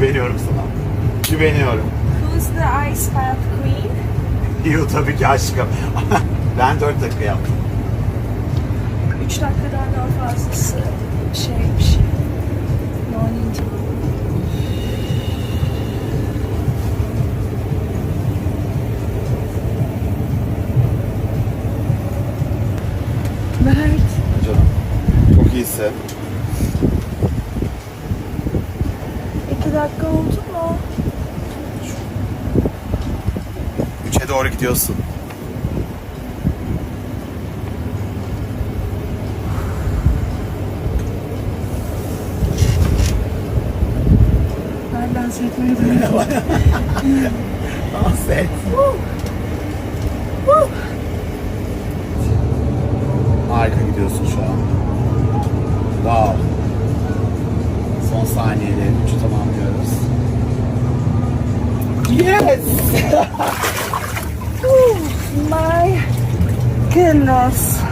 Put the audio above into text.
Güveniyorum sana. Güveniyorum. Who's the ice bath queen? You tabii ki aşkım. ben 4 dakika yaptım. 3 dakikadan daha fazlası şeymiş. Non Mert. Canım. Çok iyisin. 2 dakika oldu mu? 3'e doğru gidiyorsun. Ben dans etmeyi duyuyorum. Dans et. Harika gidiyorsun şu an. Wow. Son saniyeleri 3'ü tamamlıyoruz. Yes! My goodness.